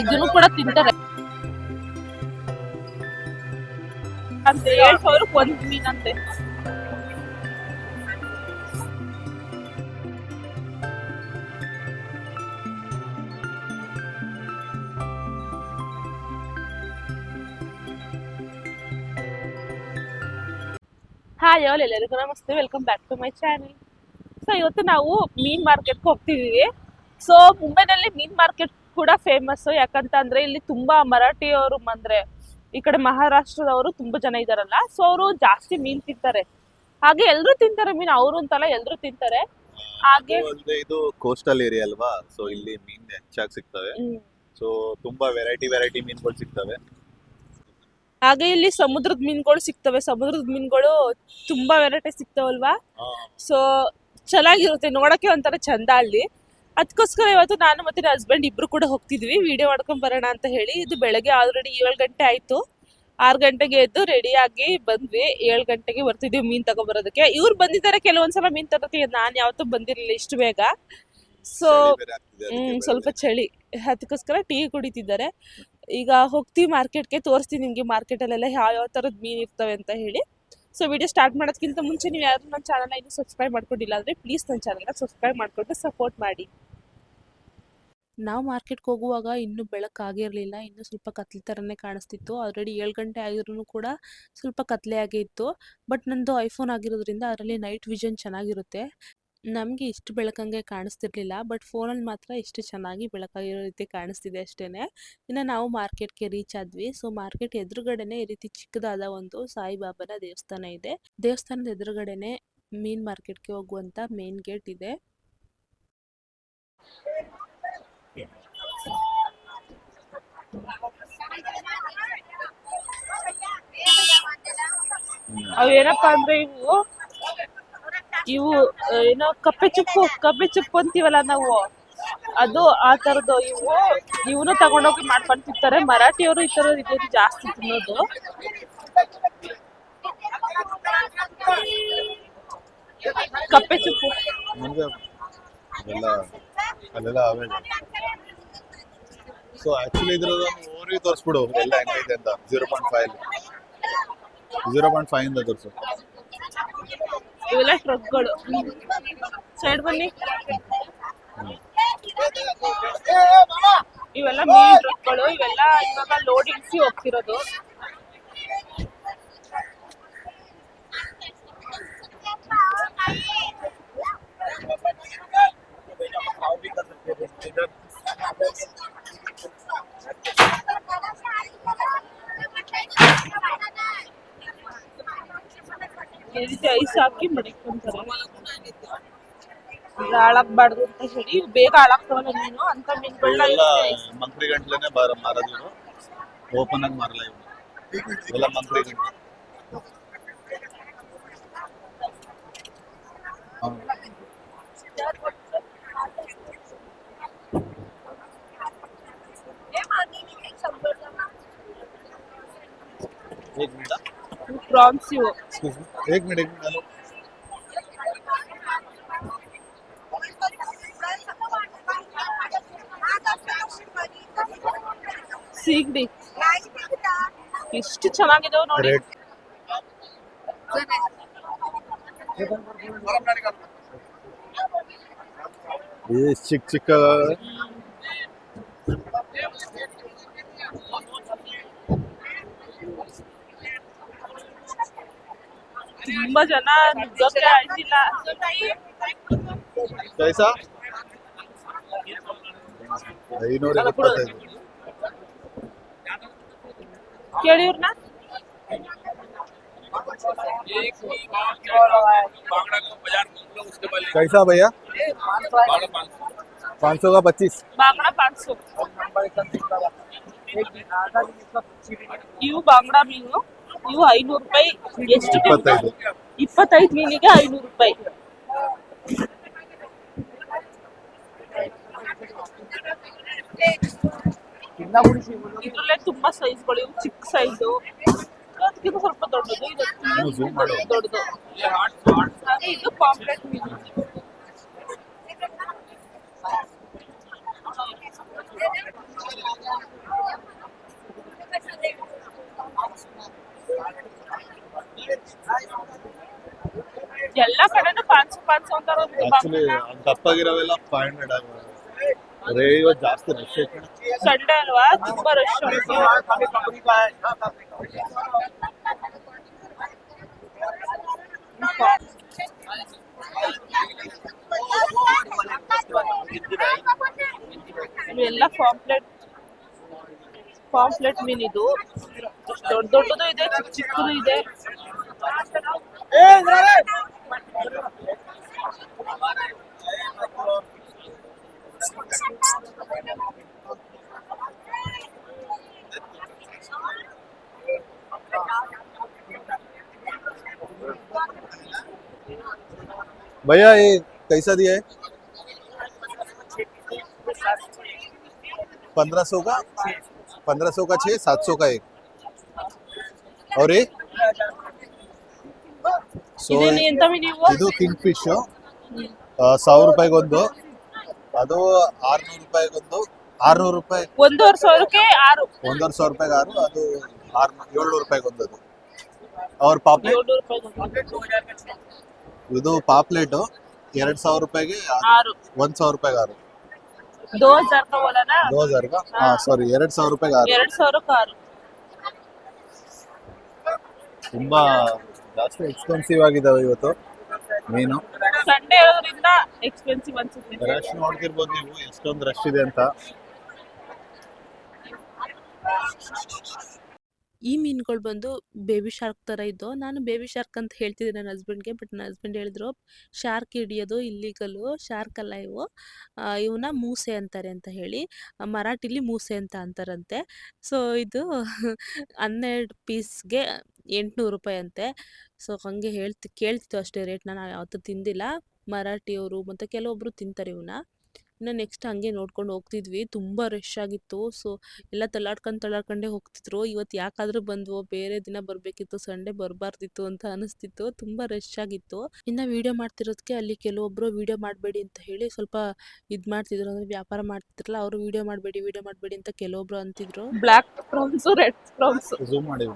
ಇದನ್ನು ಕೂಡ ತಿಂತಾರೆ. ಅಂತ ಏಳ್ ಸಾವಿರಕ್ಕೆ ಒಂದ್ ಮೀನಂತೆ ಹಾಯ್ ಆಲ್ ಎಲ್ಲರಿಗೂ ನಮಸ್ತೆ. Welcome back to my channel so ಇವತ್ತು ನಾವು ಮೀನ್ ಮಾರ್ಕೆಟ್ಗೆ ಹೋಗ್ತಿದೀವಿ ಸೊ ಮುಂಬೈನಲ್ಲಿ ಮೀನ್ ಮಾರ್ಕೆಟ್ ಕೂಡ ಫೇಮಸ್ ಯಾಕಂತಂದ್ರೆ ಇಲ್ಲಿ ತುಂಬಾ ಮರಾಠಿಯವರು ಅಂದ್ರೆ ಈ ಕಡೆ ಮಹಾರಾಷ್ಟ್ರದವರು ತುಂಬಾ ಜನ ಇದಾರಲ್ಲ. ಸೊ ಅವರು ಜಾಸ್ತಿ ಮೀನ್ ತಿಂತಾರೆ. ಹಾಗೆ ಎಲ್ರು ತಿಂತಾರೆ ಮೀನ್ ಅವರು ಅಂತಲ್ಲ ಎಲ್ರು ತಿಂತಾರೆ. ಹಾಗೆ ಇದು ಕೋಸ್ಟಲ್ ಏರಿಯಾ ಅಲ್ವಾ? ಸೊ ಇಲ್ಲಿ ಮೀನ್ ಹೆಚ್ಚಾಗಿ ಸಿಗ್ತವೆ. ಸೊ ತುಂಬಾ ವೆರೈಟಿ ವೆರೈಟಿ ಮೀನ್ಗಳು ಸಿಗ್ತವೆ. ಹಾಗೆ ಇಲ್ಲಿ ಸಮುದ್ರದ ಮೀನ್ಗಳು ಸಿಗ್ತವೆ. ಸಮುದ್ರದ ಮೀನ್ಗಳು ತುಂಬಾ ವೆರೈಟಿ ಸಿಗ್ತಾವಲ್ವಾ? ಸೊ ಚೆನ್ನಾಗಿರುತ್ತೆ. ನೋಡಕ್ಕೆ ಒಂಥರ ಚಂದ ಅಲ್ಲಿ. ಅದಕ್ಕೋಸ್ಕರ ಇವತ್ತು ನಾನು ಮತ್ತೆ ನನ್ನ ಹಸ್ಬೆಂಡ್ ಇಬ್ರು ಕೂಡ ಹೋಗ್ತಿದ್ವಿ. ವಿಡಿಯೋ ಮಾಡ್ಕೊಂಡ್ ಬರೋಣ ಅಂತ ಹೇಳಿ. ಇದು ಬೆಳಗ್ಗೆ ಆಲ್ರೆಡಿ ಏಳು ಗಂಟೆ ಆಯ್ತು. ಆರು ಗಂಟೆಗೆ ಎದ್ದು ರೆಡಿಯಾಗಿ ಬಂದ್ವಿ. ಏಳು ಗಂಟೆಗೆ ಬರ್ತಿದ್ವಿ ಮೀನ್ ತಗೊಬರೋದಕ್ಕೆ. ಇವ್ರು ಬಂದಿದ್ದಾರೆ. ಕೆಲವೊಂದ್ಸಲ ಮೀನ್ ತಗೋತೀವಿ ನಾನು ಯಾವತ್ತೂ ಬಂದಿರಲಿಲ್ಲ ಇಷ್ಟು ಬೇಗ. ಸೊ ಸ್ವಲ್ಪ ಚಳಿ. ಅದಕ್ಕೋಸ್ಕರ ಟೀ ಕುಡಿತಿದ್ದಾರೆ. ಈಗ ಹೋಗ್ತೀವಿ ಮಾರ್ಕೆಟ್ಗೆ ತೋರಿಸ್ತೀನಿ ನಿಮಗೆ ಮಾರ್ಕೆಟಲ್ಲೆಲ್ಲ ಯಾವ ಯಾವ ಥರದ್ದು ಮೀನು ಇರ್ತವೆ ಅಂತ ಹೇಳಿ. ಸೊ ವಿಡಿಯೋ ಸ್ಟಾರ್ಟ್ ಮಾಡೋದಕ್ಕಿಂತ ಮುಂಚೆ ನೀವು ಯಾರು ನನ್ನ ಚಾನಲ್ನ ಇನ್ನೂ ಸಬ್ಸ್ಕ್ರೈಬ್ ಮಾಡ್ಕೊಂಡಿಲ್ಲ ಅಂದರೆ ಪ್ಲೀಸ್ ನನ್ನ ಚಾನಲ್ನ ಸಬ್ಸ್ಕ್ರೈಬ್ ಮಾಡಿಕೊಂಡು ಸಪೋರ್ಟ್ ಮಾಡಿ. ನಾವು ಮಾರ್ಕೆಟ್ಗೆ ಹೋಗುವಾಗ ಇನ್ನೂ ಬೆಳಕಾಗಿರಲಿಲ್ಲ ಇನ್ನೂ ಸ್ವಲ್ಪ ಕತ್ಲೆ ಥರನೇ ಕಾಣಿಸ್ತಿತ್ತು. ಆಲ್ರೆಡಿ ಏಳು ಗಂಟೆ ಆಗಿದ್ರು ಕೂಡ ಸ್ವಲ್ಪ ಕತ್ಲೆ ಆಗೇ ಇತ್ತು. ಬಟ್ ನಂದು ಐಫೋನ್ ಆಗಿರೋದ್ರಿಂದ ಅದರಲ್ಲಿ ನೈಟ್ ವಿಷನ್ ಚೆನ್ನಾಗಿರುತ್ತೆ. ನಮಗೆ ಇಷ್ಟು ಬೆಳಕಂಗೆ ಕಾಣಿಸ್ತಿರ್ಲಿಲ್ಲ, ಬಟ್ ಫೋನಲ್ಲಿ ಮಾತ್ರ ಇಷ್ಟು ಚೆನ್ನಾಗಿ ಬೆಳಕಾಗಿರೋ ರೀತಿ ಕಾಣಿಸ್ತಿದೆ ಅಷ್ಟೇನೆ. ಇನ್ನು ನಾವು ಮಾರ್ಕೆಟ್ಗೆ ರೀಚ್ ಆದ್ವಿ. ಸೊ, ಮಾರ್ಕೆಟ್ ಎದುರುಗಡೆನೆ ಈ ರೀತಿ ಚಿಕ್ಕದಾದ ಒಂದು ಸಾಯಿಬಾಬನ ದೇವಸ್ಥಾನ ಇದೆ. ದೇವಸ್ಥಾನದ ಎದುರುಗಡೆನೆ ಮೀನ್ ಮಾರ್ಕೆಟ್ಗೆ ಹೋಗುವಂತ ಮೇನ್ ಗೇಟ್ ಇದೆ. ಅವು ಏನಪ್ಪಾ ಅಂದ್ರೆ ಇವು ಇವು ಏನೋ ಕಪ್ಪೆ ಚುಪ್ಪು ಕಪ್ಪೆ ಚುಪ್ಪು ಅಂತೀವಲ್ಲ ನಾವು. ಅದು ಆ ತರದ್ದು ಇವು. ಇವನು ತಗೊಂಡೋಗಿ ಮಾಡ್ಕೊಂಡು ತಿಂತಾರೆ. ಮರಾಠಿಯವರು ಈ ತರ ಇದನ್ನು ಜಾಸ್ತಿ ತಿನ್ನೋದು. ಕಪ್ಪೆ ಚುಪ್ಪು ಅಲ್ಲೆಲ್ಲ ಸೊ ಆಕ್ಚುಲಿ ತೋರಿಸ್ಬಿಡು. ಎಲ್ಲ ಅಂತ. Zero point five zero point five ಇಂದ ತೋರಿಸು. ಇವೆಲ್ಲ ಟ್ರಕ್ಗಳು ಸೈಡ್ ಬನ್ನಿ. ಇವೆಲ್ಲ ಮೀನ್ ಟ್ರಕ್ಗಳು ಇವೆಲ್ಲ ಇವಾಗ ಲೋಡಿಂಗ್ಸಿ ಹೋಗ್ತಿರೋದು. ಈ ರೀತಿ ಐಸ್ ಹಾಕಿ ಮಡಿಕೊಂತಾರೆ ಹಾಳಾಗ್ಬಾರ್ದು ಅಂತ ಹೇಳಿ ಇವು ಬೇಗ ಹಾಳಾಗ್ತಾವಲ್ಲ ಮೀನು ಅಂತ ಮೀನುಗಳನ್ನ ಇವೆಲ್ಲ ಮಂಕ್ರಿ ಗಂಟ್ಲೆನೆ ಬಾರ ಮಾರೋದು ಇವರು ಓಪನ್ ಆಗಿ ಮಾರಲ್ಲ ಇವು ಇವೆಲ್ಲ ಮಂಕ್ರಿ ಗಂಟ್ಲೆ ಹಾ. एक मिनट ಪ್ರಾನ್ಸ್ ಇವು एक्सक्यूज मी एक मिनट एक मिनट हेलो ಸೀಗಡಿ ಎಷ್ಟು ಚೆನ್ನಾಗಿದಾವ್ ನೋಡಿ रेट ये ತುಂಬಾ ಜನ ನುಗ್ಗಕ್ಕೆ ಆಯ್ತಿಲ್ಲ कैसा ಐನೂರ ಇಪ್ಪತ್ತೈದು ಕೇಳಿ ಇವ್ರನ್ನ कैसा भैया पाँच सौ का पच्चीस ಬಾಂಗ್ಡಾ ಪಾನ್ಸು ಇವು ಬಾಂಗ್ಡಾ ಮೀನು ಇವು ಐನೂರು ರೂಪಾಯಿ ಎಷ್ಟು ಇಪ್ಪತ್ತೈದು. ಮೀನಿಗೆ ಐನೂರು ರೂಪಾಯಿ. ಇದ್ರಲ್ಲೇ ತುಂಬಾ ಸೈಜ್ಗಳು ಇವು ಚಿಕ್ಕ ಸೈಜು ಅದಕ್ಕಿಂತ ಸ್ವಲ್ಪ ದೊಡ್ಡದು ಇದು ನೀವು ದೊಡ್ಡದು. ಹಾಗೆ ಇದು ಪಾಂಪ್ಲೆಟ್ ಮೀನು. ಎಲ್ಲ ಕಡೆನೂ ಪಾನ್ಸು ಪಾನ್ಸು ಅಂತಾರ ಆಕ್ಚುಲಿ ದಪ್ಪಾಗಿರೋವೆಲ್ಲ ಫೈವ್ ಹಂಡ್ರೆಡ್ ಅರೇ ಇವತ್ತು ಜಾಸ್ತಿ ರಶ್ ಐತೆ ಸಂಡೆ ಅಲ್ವಾ? ತುಂಬಾ ರಶ್ ಇವೆಲ್ಲ ಪಾಂಪ್ಲೆಟ್ ಪಾಂಪ್ಲೆಟ್ ಮೀನ್ ಇದು. ದೊಡ್ಡದು ಇದೆ ಚಿಕ್ಕ ಚಿಕ್ಕದು ಇದೆ भैया ये कैसा दिया है पंद्रह सौ का पंद्रह सौ का छः सात सौ का एक ಅವ್ರಿ ಸೊ ಇದು ಕಿಂಗ್ ಫಿಶ್ ಸಾವಿರ ರೂಪಾಯಿಗೆ ಒಂದು ಅದು ಆರ್ನೂರು ರೂಪಾಯಿಗೆ ಒಂದು ಆರ್ನೂರು ರೂಪಾಯಿ. ಒಂದೂವರೆ ಸಾವಿರಕ್ಕೆ ಆರು. ಒಂದೂವರೆ ಸಾವಿರ ರೂಪಾಯಿಗೆ ಆರು ಅದು ಆರ್ನೂರು ಏಳ್ನೂರು ರೂಪಾಯಿಗೆ ಒಂದು ಅದು. ಅವ್ರ ಪಾಪ್ಲೇಟ್? ಇದು ಪಾಪ್ಲೆಟ್. ಎರಡ್ ಸಾವಿರ ರೂಪಾಯಿಗೆ ಒಂದ್ ಸಾವಿರ ರೂಪಾಯಿಗೆ ಆರು. ದೋಸ್ ಅರ್ಕ ಸಾರಿ ಎರಡ್ ಸಾವಿರ ರೂಪಾಯಿಗೆ ಆರು. ಎರಡ್ ಸಾವಿರಕ್ಕೆ ಆರು. ತುಂಬಾ ಜಾಸ್ತಿ ಎಕ್ಸ್ಪೆನ್ಸಿವ್ ಆಗಿದಾವೆ ಇವತ್ತು ಮೀನು. ಸಂಡೇ ಇರೋದ್ರಿಂದ ಎಕ್ಸ್ಪೆನ್ಸಿವ್ ಅನ್ಸುತ್ತೆ. ರಶ್ ನೋಡ್ತಿರ್ಬೋದು ನೀವು ಎಷ್ಟೊಂದು ರಶ್ ಇದೆ ಅಂತ. ಈ ಮೀನುಗಳು ಬಂದು ಬೇಬಿ ಶಾರ್ಕ್ ಥರ ಇದ್ದು ನಾನು ಬೇಬಿ ಶಾರ್ಕ್ ಅಂತ ಹೇಳ್ತಿದ್ದೆ ನನ್ನ ಹಸ್ಬೆಂಡ್ಗೆ ಬಟ್ ನನ್ನ ಹಸ್ಬೆಂಡ್ ಹೇಳಿದ್ರು ಶಾರ್ಕ್ ಹಿಡಿಯೋದು ಇಲ್ಲಿಗಲು ಶಾರ್ಕ್ ಅಲ್ಲ ಇವು. ಇವನ್ನ ಮೂಸೆ ಅಂತಾರೆ ಅಂತ ಹೇಳಿ ಮರಾಠಿಲಿ ಮೂಸೆ ಅಂತ ಅಂತಾರಂತೆ. ಸೊ ಇದು ಹನ್ನೆರಡು ಪೀಸ್ಗೆ ಎಂಟುನೂರು ರೂಪಾಯಿ ಅಂತೆ. ಸೊ ಹಂಗೆ ಹೇಳ್ತಿ ಕೇಳ್ತಿತ್ತು ಅಷ್ಟೇ ರೇಟ್. ನಾನು ಯಾವತ್ತು ತಿಂದಿಲ್ಲ. ಮರಾಠಿಯವರು ಮತ್ತು ಕೆಲವೊಬ್ಬರು ತಿಂತಾರೆ ಇವನ್ನ ಇನ್ನು ನೆಕ್ಸ್ಟ್ ಹಂಗೆ ನೋಡ್ಕೊಂಡು ಹೋಗ್ತಿದ್ವಿ. ತುಂಬ ರಶ್ ಆಗಿತ್ತು. ಸೊ ಎಲ್ಲ ತಳ್ಳಾಡ್ಕೊಂಡು ತಳ್ಳಾಡ್ಕೊಂಡೇ ಹೋಗ್ತಿದ್ರು. ಇವತ್ತು ಯಾಕಾದರೂ ಬಂದ್ವು ಬೇರೆ ದಿನ ಬರಬೇಕಿತ್ತು ಸಂಡೇ ಬರಬಾರ್ದಿತ್ತು ಅಂತ ಅನಿಸ್ತಿತ್ತು. ತುಂಬ ರಶ್ ಆಗಿತ್ತು. ಇನ್ನು ವಿಡಿಯೋ ಮಾಡ್ತಿರೋದಕ್ಕೆ ಅಲ್ಲಿ ಕೆಲವೊಬ್ಬರು ವಿಡಿಯೋ ಮಾಡಬೇಡಿ ಅಂತ ಹೇಳಿ ಸ್ವಲ್ಪ ಇದು ಮಾಡ್ತಿದ್ರು. ಅಂದರೆ ವ್ಯಾಪಾರ ಮಾಡ್ತಿದ್ರಲ್ಲ ಅವರು ವಿಡಿಯೋ ಮಾಡಬೇಡಿ ವಿಡಿಯೋ ಮಾಡಬೇಡಿ ಅಂತ ಕೆಲವೊಬ್ರು ಅಂತಿದ್ರು. ಬ್ಲ್ಯಾಕ್ ಪ್ರಾನ್ಸು ರೆಡ್ ಮಾಡಿ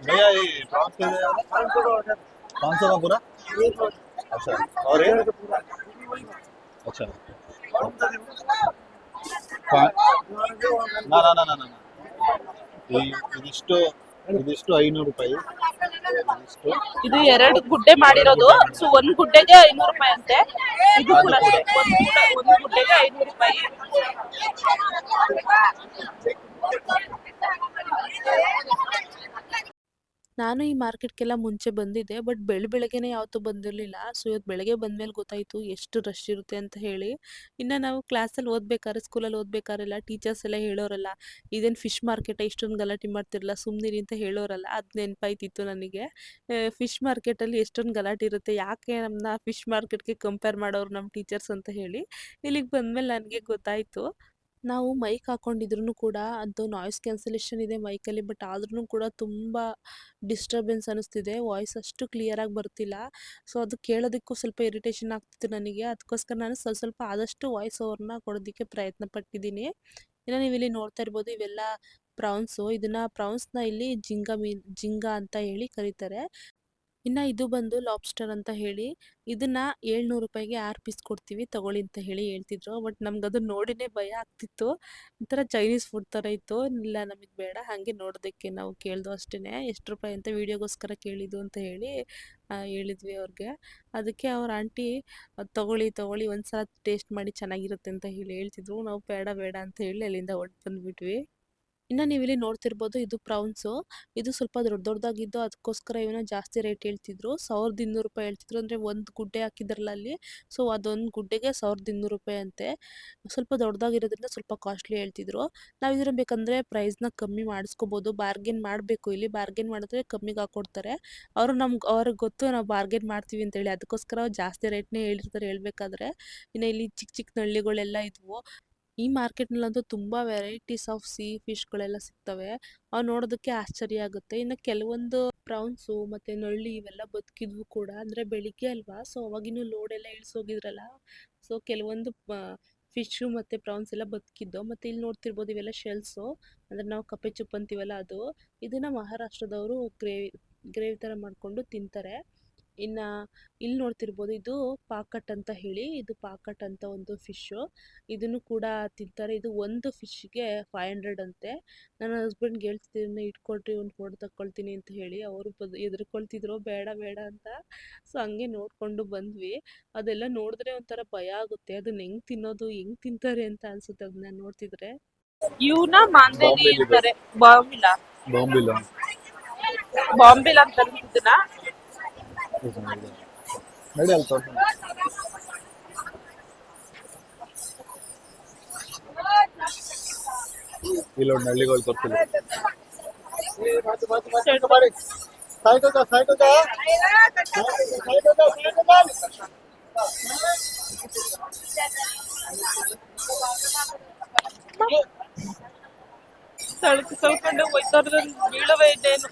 भैया ये प्रॉन्स कैसे है पाँच सौ का पूरा अच्छा और ये अच्छा ಪಾ- ನಾ ನಾ ನಾ ನಾ ನಾ ಈ ಇದಿಷ್ಟು ಇದಿಷ್ಟು ಐನೂರು ರೂಪಾಯಿ ಇದಿಷ್ಟು ಇದು ಎರಡು ಗುಡ್ಡೆ ಮಾಡಿರೋದು ಸೊ ಒಂದ್ ಗುಡ್ಡೆಗೆ ಐನೂರು ರೂಪಾಯಿ ಅಂತೆ ಇದು ಕೂಡ ಅಷ್ಟೇ ಒಂದ್ ಗುಡ್ಡೆ ಒಂದು ಗುಡ್ಡೆಗೆ ಐನೂರು ರೂಪಾಯಿ ನಾನು ಈ ಮಾರ್ಕೆಟ್ಗೆಲ್ಲ ಮುಂಚೆ ಬಂದಿದ್ದೆ, ಬಟ್ ಬೆಳ ಬೆಳಗ್ಗೆನೆ ಯಾವತ್ತೂ ಬಂದಿರಲಿಲ್ಲ. ಸೊ ಇವತ್ತು ಬೆಳಗ್ಗೆ ಬಂದಮೇಲೆ ಗೊತ್ತಾಯಿತು ಎಷ್ಟು ರಶ್ ಇರುತ್ತೆ ಅಂತ ಹೇಳಿ. ಇನ್ನು ನಾವು ಕ್ಲಾಸಲ್ಲಿ ಓದ್ಬೇಕಾದ್ರೆ ಸ್ಕೂಲಲ್ಲಿ ಓದ್ಬೇಕಾರೆಲ್ಲ ಟೀಚರ್ಸ್ ಎಲ್ಲ ಹೇಳೋರಲ್ಲ, ಇದೇನು ಫಿಶ್ ಮಾರ್ಕೆಟ್ ಇಷ್ಟೊಂದು ಗಲಾಟೆ ಮಾಡ್ತಿರಲ್ಲ ಸುಮ್ಮನಿರಿ ಅಂತ ಹೇಳೋರಲ್ಲ. ಅದು ನೆನಪಾಯ್ತಿತ್ತು ನನಗೆ. ಫಿಶ್ ಮಾರ್ಕೆಟಲ್ಲಿ ಎಷ್ಟೊಂದು ಗಲಾಟೆ ಇರುತ್ತೆ, ಯಾಕೆ ನಮ್ಮನ್ನ ಫಿಶ್ ಮಾರ್ಕೆಟ್ಗೆ ಕಂಪೇರ್ ಮಾಡೋರು ನಮ್ಮ ಟೀಚರ್ಸ್ ಅಂತ ಹೇಳಿ. ಇಲ್ಲಿಗೆ ಬಂದಮೇಲೆ ನನಗೆ ಗೊತ್ತಾಯಿತು. ನಾವು ಮೈಕ್ ಹಾಕೊಂಡಿದ್ರು ಕೂಡ ಅದು ನಾಯ್ಸ್ ಕ್ಯಾನ್ಸಲೇಷನ್ ಇದೆ ಮೈಕಲ್ಲಿ ಬಟ್ ಆದ್ರೂ ಕೂಡ ತುಂಬ ಡಿಸ್ಟರ್ಬೆನ್ಸ್ ಅನ್ನಿಸ್ತಿದೆ. ವಾಯ್ಸ್ ಅಷ್ಟು ಕ್ಲಿಯರಾಗಿ ಬರ್ತಿಲ್ಲ. ಸೊ ಅದು ಕೇಳೋದಕ್ಕೂ ಸ್ವಲ್ಪ ಇರಿಟೇಷನ್ ಆಗ್ತಿತ್ತು ನನಗೆ. ಅದಕ್ಕೋಸ್ಕರ ನಾನು ಸ್ವಲ್ಪ ಸ್ವಲ್ಪ ಆದಷ್ಟು ವಾಯ್ಸ್ ಓವರ್ನ ಕೊಡೋದಕ್ಕೆ ಪ್ರಯತ್ನ ಪಟ್ಟಿದ್ದೀನಿ ಇನ್ನು ನೀವು ಇಲ್ಲಿ ನೋಡ್ತಾ ಇರ್ಬೋದು ಇವೆಲ್ಲ ಪ್ರಾನ್ಸು ಇದನ್ನ ಪ್ರಾನ್ಸ್ನ ಇಲ್ಲಿ ಜಿಂಗ ಮೀನ್ ಜಿಂಗ ಅಂತ ಹೇಳಿ ಕರೀತಾರೆ. ಇನ್ನು ಇದು ಬಂದು ಲಾಬ್ಸ್ಟರ್ ಅಂತ ಹೇಳಿ, ಇದನ್ನ ಏಳ್ನೂರು ರೂಪಾಯಿಗೆ ಆರು ಪೀಸ್ ಕೊಡ್ತೀವಿ ತಗೊಳ್ಳಿ ಅಂತ ಹೇಳಿ ಹೇಳ್ತಿದ್ರು. ಬಟ್ ನಮ್ಗೆ ಅದು ನೋಡಿನೇ ಭಯ ಆಗ್ತಿತ್ತು. ಒಂಥರ ಚೈನೀಸ್ ಫುಡ್ ಥರ ಇತ್ತು. ಇಲ್ಲ ನಮಗೆ ಬೇಡ, ಹಾಗೆ ನೋಡೋದಕ್ಕೆ ನಾವು ಕೇಳ್ದು ಅಷ್ಟೇ ಎಷ್ಟು ರೂಪಾಯಿ ಅಂತ ವೀಡಿಯೋಗೋಸ್ಕರ ಕೇಳಿದ್ದು ಅಂತ ಹೇಳಿ ಹೇಳಿದ್ವಿ ಅವ್ರಿಗೆ. ಅದಕ್ಕೆ ಅವ್ರ ಆಂಟಿ ತೊಗೊಳ್ಳಿ, ತಗೊಳ್ಳಿ ಒಂದು ಸಲ ಟೇಸ್ಟ್ ಮಾಡಿ ಚೆನ್ನಾಗಿರುತ್ತೆ ಅಂತ ಹೇಳಿ ಹೇಳ್ತಿದ್ರು. ನಾವು ಬೇಡ ಬೇಡ ಅಂತ ಹೇಳಿ ಅಲ್ಲಿಂದ ಹೊಟ್ಟು ಬಂದ್ಬಿಟ್ವಿ. ಇನ್ನು ಇಲ್ಲಿ ನೋಡ್ತಿರ್ಬೋದು ಇದು ಪ್ರೌನ್ಸು. ಇದು ಸ್ವಲ್ಪ ದೊಡ್ಡ ದೊಡ್ಡದಾಗಿದ್ದು ಅದಕ್ಕೋಸ್ಕರ ಇವನ್ನ ಜಾಸ್ತಿ ರೇಟ್ ಹೇಳ್ತಿದ್ರು. ಸಾವಿರದ ಇನ್ನೂರು ರೂಪಾಯಿ ಹೇಳ್ತಿದ್ರು ಅಂದರೆ ಒಂದು ಗುಡ್ಡೆ ಹಾಕಿದ್ರಲ್ಲ ಅಲ್ಲಿ. ಸೊ ಅದೊಂದು ಗುಡ್ಡೆಗೆ ಸಾವಿರದ ಇನ್ನೂರು ರೂಪಾಯಿ ಅಂತೆ. ಸ್ವಲ್ಪ ದೊಡ್ಡದಾಗಿರೋದ್ರಿಂದ ಸ್ವಲ್ಪ ಕಾಸ್ಟ್ಲಿ ಹೇಳ್ತಿದ್ರು. ನಾವು ಇದನ್ನ ಬೇಕಂದರೆ ಪ್ರೈಸ್ನ ಕಮ್ಮಿ ಮಾಡಿಸ್ಕೋಬೋದು. ಬಾರ್ಗೇನ್ ಮಾಡಬೇಕು ಇಲ್ಲಿ. ಬಾರ್ಗೇನ್ ಮಾಡಿದ್ರೆ ಕಮ್ಮಿಗೆ ಹಾಕ್ಕೊಡ್ತಾರೆ ಅವರು ನಮ್ಗೆ, ಅವ್ರಿಗೆ ಗೊತ್ತು ನಾವು ಬಾರ್ಗೇನ್ ಮಾಡ್ತೀವಿ ಅಂತೇಳಿ. ಅದಕ್ಕೋಸ್ಕರ ಜಾಸ್ತಿ ರೇಟ್ನೇ ಹೇಳಿರ್ತಾರೆ ಹೇಳ್ಬೇಕಾದ್ರೆ. ಇನ್ನು ಇಲ್ಲಿ ಚಿಕ್ಕ ಚಿಕ್ಕ ನಳ್ಳಿಗಳೆಲ್ಲ ಇದ್ವು. ಈ ಮಾರ್ಕೆಟ್ನಲ್ಲಂತೂ ತುಂಬ ವೆರೈಟೀಸ್ ಆಫ್ ಸಿ ಫಿಶ್ಗಳೆಲ್ಲ ಸಿಗ್ತವೆ. ಅವು ನೋಡೋದಕ್ಕೆ ಆಶ್ಚರ್ಯ ಆಗುತ್ತೆ. ಇನ್ನು ಕೆಲವೊಂದು ಪ್ರೌನ್ಸು ಮತ್ತು ನಳ್ಳಿ ಇವೆಲ್ಲ ಬದುಕಿದ್ವು ಕೂಡ, ಅಂದರೆ ಬೆಳಿಗ್ಗೆ ಅಲ್ವಾ? ಸೊ ಅವಾಗಿನೂ ಲೋಡ್ ಎಲ್ಲ ಇಳಿಸೋಗಿದ್ರಲ್ಲ? ಸೊ, ಕೆಲವೊಂದು ಫಿಶ್ ಮತ್ತು ಪ್ರಾನ್ಸ್ ಎಲ್ಲ ಬದುಕಿದ್ದು. ಮತ್ತು ಇಲ್ಲಿ ನೋಡ್ತಿರ್ಬೋದು ಇವೆಲ್ಲ ಶೆಲ್ಸು. ಅಂದರೆ ನಾವು ಕಪ್ಪೆ ಚುಪ್ಪಂತೀವಲ್ಲ ಅದು. ಇದನ್ನು ಮಹಾರಾಷ್ಟ್ರದವರು ಗ್ರೇವಿ ಗ್ರೇವಿ ಥರ ಮಾಡಿಕೊಂಡು ತಿಂತಾರೆ. ಇನ್ನು ಇಲ್ಲಿ ನೋಡ್ತಿರ್ಬೋದು ಇದು ಪಾಕಟ್ ಅಂತ ಹೇಳಿ ಇದು ಪಾಕಟ್ ಅಂತ ಒಂದು ಫಿಶ್. ಇದನ್ನು ಕೂಡ ತಿಂತಾರೆ. ಇದು ಒಂದು ಫಿಶ್ಗೆ ಫೈವ್ ಹಂಡ್ರೆಡ್ ಅಂತೆ. ನನ್ನ ಹಸ್ಬೆಂಡ್ಗೆ ಹೇಳ್ತಿದ್ದೀನಿ ಇಟ್ಕೊಳ್ರಿ ಒಂದು ಫೋಟೋ ತಕ್ಕೊಳ್ತೀನಿ ಅಂತ ಹೇಳಿ. ಅವರು ಬದ್ ಎದುರ್ಕೊಳ್ತಿದ್ರು ಬೇಡ ಬೇಡ ಅಂತ. ಸೊ ಹಂಗೆ ನೋಡ್ಕೊಂಡು ಬಂದ್ವಿ. ಅದೆಲ್ಲ ನೋಡಿದ್ರೆ ಒಂಥರ ಭಯ ಆಗುತ್ತೆ. ಅದನ್ನ ಹೆಂಗ್ ತಿನ್ನೋದು ಹೆಂಗ್ ತಿಂತಾರೆ ಅಂತ ಅನ್ಸುತ್ತೆ ಅದನ್ನ ನೋಡ್ತಿದ್ರೆ. ಇವನ ಮಾಂದೇಲಿ ಬಾಂಬೆಲಿ ಅಂತಾರೆ. ಬಾಂಬಿಲ? ಬಾಂಬಿಲ್ಲ ಬಾಂಬಿಲ ಅಂತ ಇದನ್ನ ನಡಿ ಅಲ್ಲಿ ತೋರ್ಸು. ಇಲ್ಲಿ ನೋಡಿ ನಳ್ಳಿಗಳು ತೋರಿಸಿಲ್ಲ ತಳ್ಕಿ ತಳ್ಕೊಂಡು ಹೋಯ್ತಾರ್ದು ಬೀಳವೇ ಇದ್ದೇನು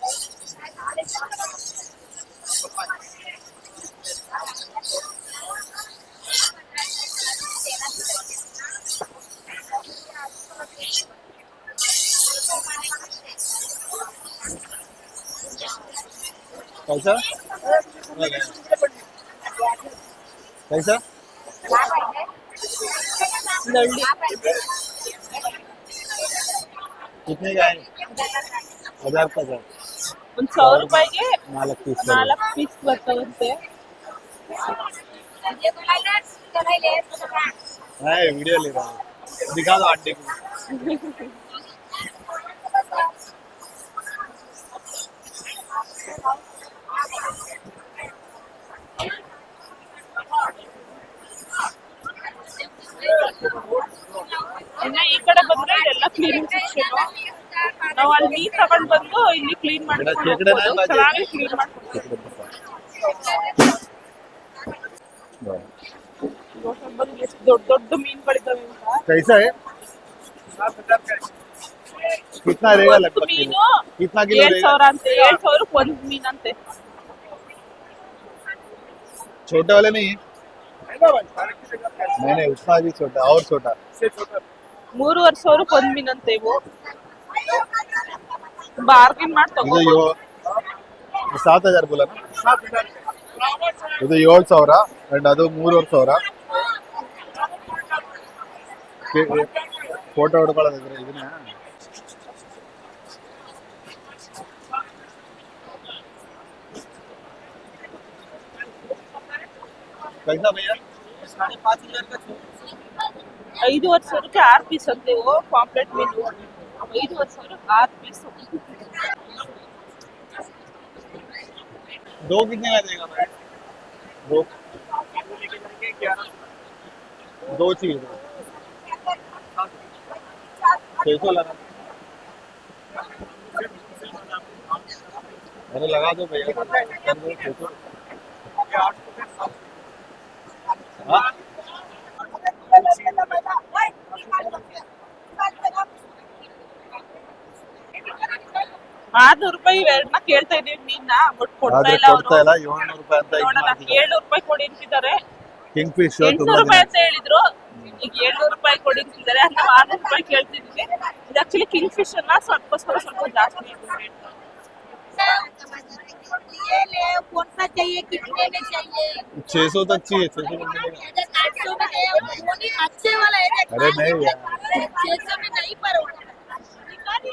कैसा कैसा कितने का है? हजार का सर पण सौ रुपयाचे मला पीस मला पीस बसवते है। वीडियो ले रहा हूँ दिखा दो आठ को ನೀರ್ ತಗೊಂಡ್ ಬಂದು ಇಲ್ಲಿ ಕ್ಲೀನ್ ಮಾಡ್ಕೊಂಡು ಕೆಳಗಡೆ ಹೋಗ್ಬೋದು. ಬಾಜು. ಚೆನ್ನಾಗಿ ಕ್ಲೀನ್ ಮಾಡ್ಕೊಂಡು ಎಷ್ಟು ದೊಡ್ಡ ದೊಡ್ಡ ಮೀನ್ಗಳಿದಾವೆ ಅಂತ कैसा है कितना रहेगा ಒಂದು लगभग ಮೀನು किलो कितना किलो ಏಳ್ रहेगा ಸಾವಿರ ಅಂತೆ ಏಳ್ ಸಾವಿರಕ್ಕೆ ಒಂದ್ ಮೀನಂತೆ छोटे वाले नहीं नहीं नहीं उतना भी छोटा और छोटा ಮೂರುವರೆ ಸಾವಿರಕ್ಕೆ ಒಂದ್ ಮೀನಂತೆ ಇವು ಬಾರ್ಗಿನ್ ಮಾಡಿ ಇದು ತಗೋ ಯೋ ಸಾತ್ ಹಜಾರ್ ಬೋಲ ಇದು ಏಳು ಸಾವಿರ ಅಂಡ್ ಅದು ಮೂರುವರೆ ಸಾವಿರ ಫೋಟೋ ಹೊಡ್ಕೊಳ್ಳೋದಿದ್ರೆ ಇದನ್ನ कैसा भैया ಐದುವರೆ ಸಾವಿರಕ್ಕೆ ಆರ್ ಪೀಸ್ ಅಂತೆ ಇವು ಪಾಂಪ್ಲೆಟ್ ಮೀನು ಐದುವರೆ ಸಾವಿರಕ್ಕೆ ಆರ್ ಪೀಸ್ दो कितने का देगा भाई दो दो चाहिए दो छः सौ लगा अरे लगा दो भैया छः सौ हाँ ಆರ್ನೂರು ರೂಪಾಯಿ ಇವೆರಡನ್ನ ಕೇಳ್ತಾ ಇದೀವಿ ಮೀನ್ನ ಬಟ್ ಕೊಡ್ತಾ ಆದ್ರೆ ಇಲ್ಲ ಕೊಡ್ತಾ ಅವರು ಇಲ್ಲ ಏಳ್ನೂರು ರೂಪಾಯಿ ಅಂತ ಇದು ನೋಡೋಣ ಮಾಡ್ತಿದ್ದಾರೆ ಏಳ್ನೂರು ರೂಪಾಯಿ ಕೊಡಿ ಅಂತಿದ್ದಾರೆ ಕಿಂಗ್ ಫಿಶ್ ಎಂಟ್ನೂರು ತುಂಬಾ ರೂಪಾಯಿ ದಿನ ಅಂತ ಹೇಳಿದ್ರು ಈಗ ಏಳ್ನೂರು ರೂಪಾಯಿ ಕೊಡಿ ಅಂತಿದ್ದಾರೆ ನಾವು ಆರ್ನೂರು ರೂಪಾಯಿ ಕೇಳ್ತಿದ್ವಿ ಇದು ಆಕ್ಚುಲಿ ಕಿಂಗ್ ಫಿಶ್ ಅನ್ನ ಸ್ವಲ್ಪ ಸ್ವಲ್ಪ ಸ್ವಲ್ಪ ಜಾಸ್ತಿ ಇದೆ rate. ये ले कौन सा चाहिए कितने में चाहिए छह सौ तक चाहिए छह सौ तक मिलेगा आठ सौ में दे वो नहीं अच्छे वाला है देख अरे नहीं यार छह सौ में नहीं पर अभी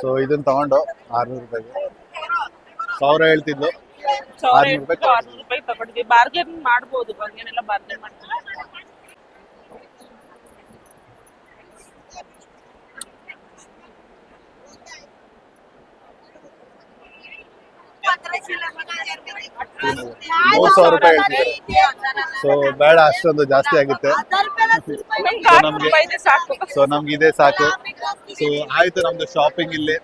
ಸೊ ಇದನ್ನ ತಗೊಂಡು ಆರ್ನೂರು ರೂಪಾಯಿ. ಸಾವಿರ ಹೇಳ್ತಿದ್ಲು. ಮೂರ್ ಸಾವಿರ ರೂಪಾಯಿ ಹೇಳ್ತಿದ್ದಾರೆ ಸೊ ಬೇಡ ಅಷ್ಟೊಂದು ಜಾಸ್ತಿ ಆಗುತ್ತೆ. ಸೊ ನಮ್ಗೆ ಇದೆ ಸಾಕು. ಸೊ ಆಯ್ತು ನಮ್ದು ಶಾಪಿಂಗ್ ಇಲ್ಲಿ.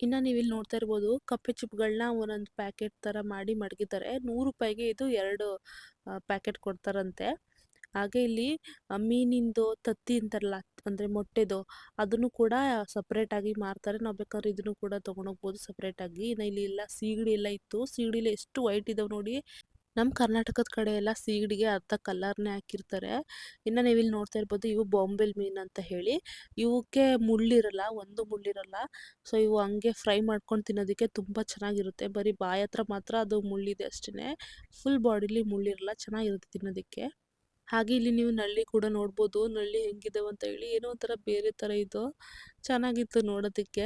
ಇನ್ನ ನೀವು ಇಲ್ಲಿ ನೋಡ್ತಾ ಇರ್ಬೋದು, ಕಪ್ಪೆ ಚಿಪ್ಗಳನ್ನ ಒಂದೊಂದು ಪ್ಯಾಕೆಟ್ ತರ ಮಾಡಿ ಮಡಗಿದ್ದಾರೆ. ನೂರು ರೂಪಾಯಿಗೆ ಇದು ಎರಡು ಪ್ಯಾಕೆಟ್ ಕೊಡ್ತಾರಂತೆ. ಹಾಗೆ ಇಲ್ಲಿ ಮೀನಿಂದು ತತ್ತಿ ಅಂತಾರಲ್ಲ, ಅಂದ್ರೆ ಮೊಟ್ಟೆದು, ಅದನ್ನು ಕೂಡ ಸಪ್ರೇಟಾಗಿ ಮಾರ್ತಾರೆ. ನಾವು ಬೇಕಾದ್ರೆ ಇದನ್ನು ಕೂಡ ತೊಗೊಂಡೋಗ್ಬೋದು ಸಪ್ರೇಟಾಗಿ ಇನ್ನ ಇಲ್ಲಿ ಎಲ್ಲ ಸೀಗಡಿ ಎಲ್ಲ ಇತ್ತು. ಸೀಗಡಿಲಿ ಎಷ್ಟು ವೈಟ್ ಇದಾವೆ ನೋಡಿ. ನಮ್ಮ ಕರ್ನಾಟಕದ ಕಡೆ ಎಲ್ಲ ಸೀಗಡಿಗೆ ಅರ್ಧ ಕಲರ್ನೇ ಹಾಕಿರ್ತಾರೆ. ಇನ್ನು ನೀವು ಇಲ್ಲಿ ನೋಡ್ತಾ ಇರ್ಬೋದು ಇವು ಬಾಂಬೆಲ್ ಮೀನು ಅಂತ ಹೇಳಿ. ಇವಕ್ಕೆ ಮುಳ್ಳಿರಲ್ಲ ಒಂದು ಮುಳ್ಳಿರಲ್ಲ ಸೊ, ಇವು ಹಂಗೆ ಫ್ರೈ ಮಾಡ್ಕೊಂಡು ತಿನ್ನೋದಕ್ಕೆ ತುಂಬ ಚೆನ್ನಾಗಿರುತ್ತೆ. ಬರೀ ಬಾಯಿ ಹತ್ರ ಮಾತ್ರ ಅದು ಮುಳ್ಳಿದೆ ಅಷ್ಟೇ ಫುಲ್ ಬಾಡಿಲಿ ಮುಳ್ಳಿರಲ್ಲ ಚೆನ್ನಾಗಿರುತ್ತೆ ತಿನ್ನೋದಕ್ಕೆ. ಹಾಗೆ ಇಲ್ಲಿ ನೀವು ನಳ್ಳಿ ಕೂಡ ನೋಡ್ಬೋದು. ನಳ್ಳಿ ಹೆಂಗಿದಾವೆ ಅಂತ ಹೇಳಿ ಏನೋ ಒಂಥರ ಬೇರೆ ಥರ ಇದು. ಚೆನ್ನಾಗಿತ್ತು ನೋಡೋದಕ್ಕೆ.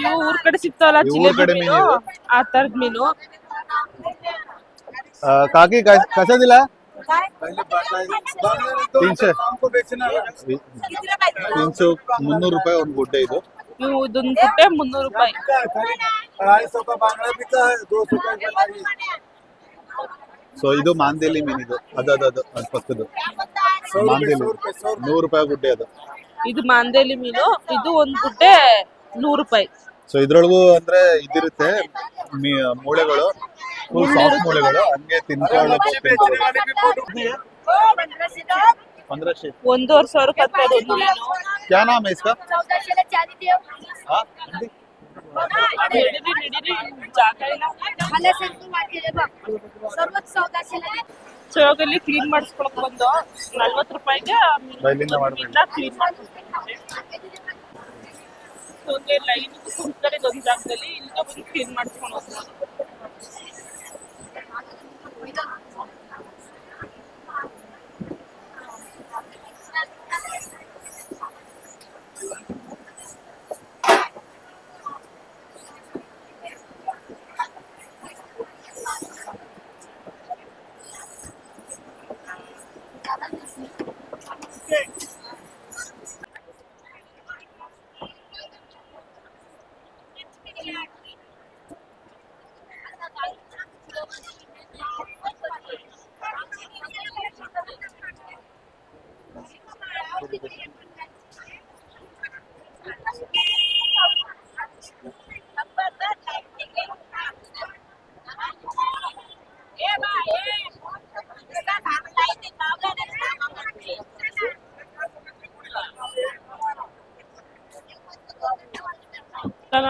ಇವು ಊರ್ ಕಡೆ ಸಿಗ್ತಾವಲ್ಲ ಇವು ಊರ್ ಕಡೆ ಜಿಲೇಬಿ ಮೀನು ಮೀನು ಆ ತರದ ಮೀನು ಆ, ಕಾಕಿ ಕಸ ದಿಲ್ಲ तीनशे तीनशे ಮುನ್ನೂರು ರೂಪಾಯಿ ಒಂದು ಗುಡ್ಡೆ ಇದು ಇವು ಇದೊಂದು ಗುಡ್ಡೆ ಮುನ್ನೂರು ರೂಪಾಯಿ अढ़ाई सौ का बांगड़ा बिका है दो सौ का कलारी ಸೊ ಇದು ಮಾಂದೇಲಿ ಮೀನ್ ಇದು ಅದು ಅದು ಅದು ಅದು ಪಕ್ಕದ್ದು सौ ಮಾಂದೇಲಿ रुपये सौ रुपये सौ ನೂರು ರೂಪಾಯಿ ಗುಡ್ಡೆ ಅದು ಇದು ಮಾಂದೇಲಿ ಮೀನು ಇದು ಒಂದ್ ಗುಡ್ಡೆ ನೂರು ರೂಪಾಯಿ ಸೊ ಇದ್ರೊಳಗೂ ಅಂದ್ರೆ ಇದಿರುತ್ತೆ ಮೀ ಮೂಳೆಗಳು ಫುಲ್ ಸಾಫ್ಟ್ ಮೂಳೆಗಳು ಹಂಗೆ ತಿನ್ಕೊಳ್ಳೋದು बेचने वाले भी फोटो पंद्रह ಒಂದೂವರೆ ಸಾವಿರಕ್ಕೆ ಹತ್ತದು ಒಂದು ಮೀನು क्या नाम है इसका चौदाशेला चारी देव हाँ? ನಡೀರಿ ನಡೀರಿ ಜಾಗ ಇಲ್ಲ मला सर्व वाटेले बघ सर्वच चौदाशेला देव. ಸೊ ಇವಾಗ ಇಲ್ಲಿ ಕ್ಲೀನ್ ಮಾಡಿಸ್ಕೊಳಕ್ ಬಂದು ನಲ್ವತ್ತು ರೂಪಾಯಿಗೆ ಕ್ಲೀನ್ ಮಾಡ್ಕೊಳ್ತಾರೆ ಸೊ ಲೈನ್ ಕುಂತಾರೆ ಇದೊಂದು ಜಾಗದಲ್ಲಿ ಇಲ್ಲಿಗೆ ಬಂದು ಕ್ಲೀನ್ ಮಾಡಿಸ್ಕೊಂಡು ಹೋಗ್ಬೋದು.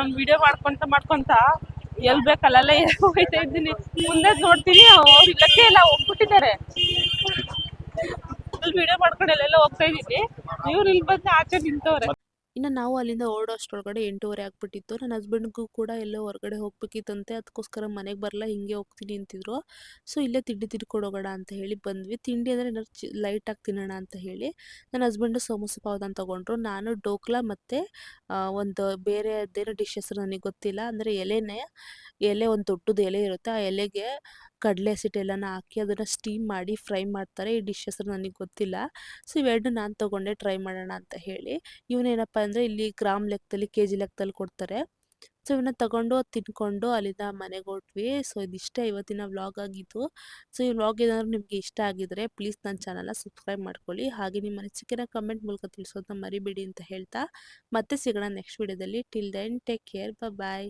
ನಾನು ವಿಡಿಯೋ ಮಾಡ್ಕೊಂತ ಮಾಡ್ಕೊಂತ ಎಲ್ ಬೇಕಲ್ಲ? ಹೋಗ್ತಾ ಇದ್ದೀನಿ. ಮುಂದೆ ನೋಡ್ತೀನಿ. ಅವ್ರು ಇಲ್ಲಕ್ಕೆ ಎಲ್ಲ ಹೋಗ್ಬಿಟ್ಟಿದ್ದಾರೆ. ವಿಡಿಯೋ ಮಾಡ್ಕೊಂಡು ಎಲ್ಲೆಲ್ಲ ಹೋಗ್ತಾ ಇದ್ದೀನಿ. ಇವ್ರು ಇಲ್ಲಿ ಬಂದು ಆಚೆ ನಿಂತವ್ರೆ. ಇನ್ನು ನಾವು ಅಲ್ಲಿಂದ ಓಡೋ ಅಷ್ಟರೊಳಗಡೆ ಎಂಟೂವರೆ ಆಗ್ಬಿಟ್ಟಿತ್ತು. ನನ್ನ ಹಸ್ಬೆಂಡ್ಗೂ ಕೂಡ ಎಲ್ಲೋ ಹೊರಗಡೆ ಹೋಗ್ಬೇಕಿತ್ತಂತೆ. ಅದಕ್ಕೋಸ್ಕರ ಮನೆಗೆ ಬರಲ್ಲ ಹಿಂಗೆ ಹೋಗ್ತೀನಿ ಅಂತಿದ್ರು. ಸೊ, ಇಲ್ಲೇ ತಿಂಡಿ ತಿನ್ಕೊಂಡು ಹೋಗೋಣ ಅಂತ ಹೇಳಿ ಬಂದ್ವಿ. ತಿಂಡಿ ಅಂದರೆ ಏನಾದ್ರು ಚಿ ಲೈಟಾಗಿ ತಿನ್ನೋಣ ಅಂತ ಹೇಳಿ ನನ್ನ ಹಸ್ಬೆಂಡು ಸಮೋಸ ಪಾವ್ದಾನ್ ತೊಗೊಂಡ್ರು. ನಾನು ಡೋಕ್ಲಾ ಮತ್ತು ಒಂದು ಬೇರೆ ಅದೇನೋ ಡಿಶ್ ಹೆಸರು ನನಗೆ ಗೊತ್ತಿಲ್ಲ. ಅಂದರೆ ಎಲೆನೇ, ಎಲೆ ಒಂದು ದೊಡ್ಡದು ಎಲೆ ಇರುತ್ತೆ. ಆ ಎಲೆಗೆ ಕಡಲೆ ಹಸಿಟ್ಟೆಲ್ಲನ ಹಾಕಿ ಅದನ್ನು ಸ್ಟೀಮ್ ಮಾಡಿ ಫ್ರೈ ಮಾಡ್ತಾರೆ. ಈ ಡಿಶ್ ಹೆಸರು ನನಗೆ ಗೊತ್ತಿಲ್ಲ. ಸೊ ಇವೆರಡು ನಾನು ತೊಗೊಂಡೆ ಟ್ರೈ ಮಾಡೋಣ ಅಂತ ಹೇಳಿ. ಇವನೇನಪ್ಪ ಅಂದರೆ ಇಲ್ಲಿ ಗ್ರಾಮ್ ಲೆಕ್ಕದಲ್ಲಿ ಕೆ ಜಿ ಲೆಕ್ಕದಲ್ಲಿ ಕೊಡ್ತಾರೆ. ಸೊ ಇವನ್ನ ತಗೊಂಡು ತಿನ್ಕೊಂಡು ಅಲ್ಲಿಂದ ಮನೆಗೆ ಹೊಟ್ವಿ ಸೊ ಇದಿಷ್ಟೇ ಇವತ್ತಿನ ವ್ಲಾಗ್ ಆಗಿತ್ತು ಸೊ ಈ ವ್ಲಾಗ್ ಏನಾದರೂ ನಿಮಗೆ ಇಷ್ಟ ಆಗಿದ್ರೆ ಪ್ಲೀಸ್ ನನ್ನ ಚಾನಲ್ನ ಸಬ್ಸ್ಕ್ರೈಬ್ ಮಾಡ್ಕೊಳ್ಳಿ. ಹಾಗೆ ನಿಮ್ಮ ಅನಿಸಿಕೆನ ಕಮೆಂಟ್ ಮೂಲಕ ತಿಳಿಸೋದನ್ನ ಮರಿಬೇಡಿ ಅಂತ ಹೇಳ್ತಾ. ಮತ್ತೆ ಸಿಗೋಣ ನೆಕ್ಸ್ಟ್ ವಿಡಿಯೋದಲ್ಲಿ till then take care bye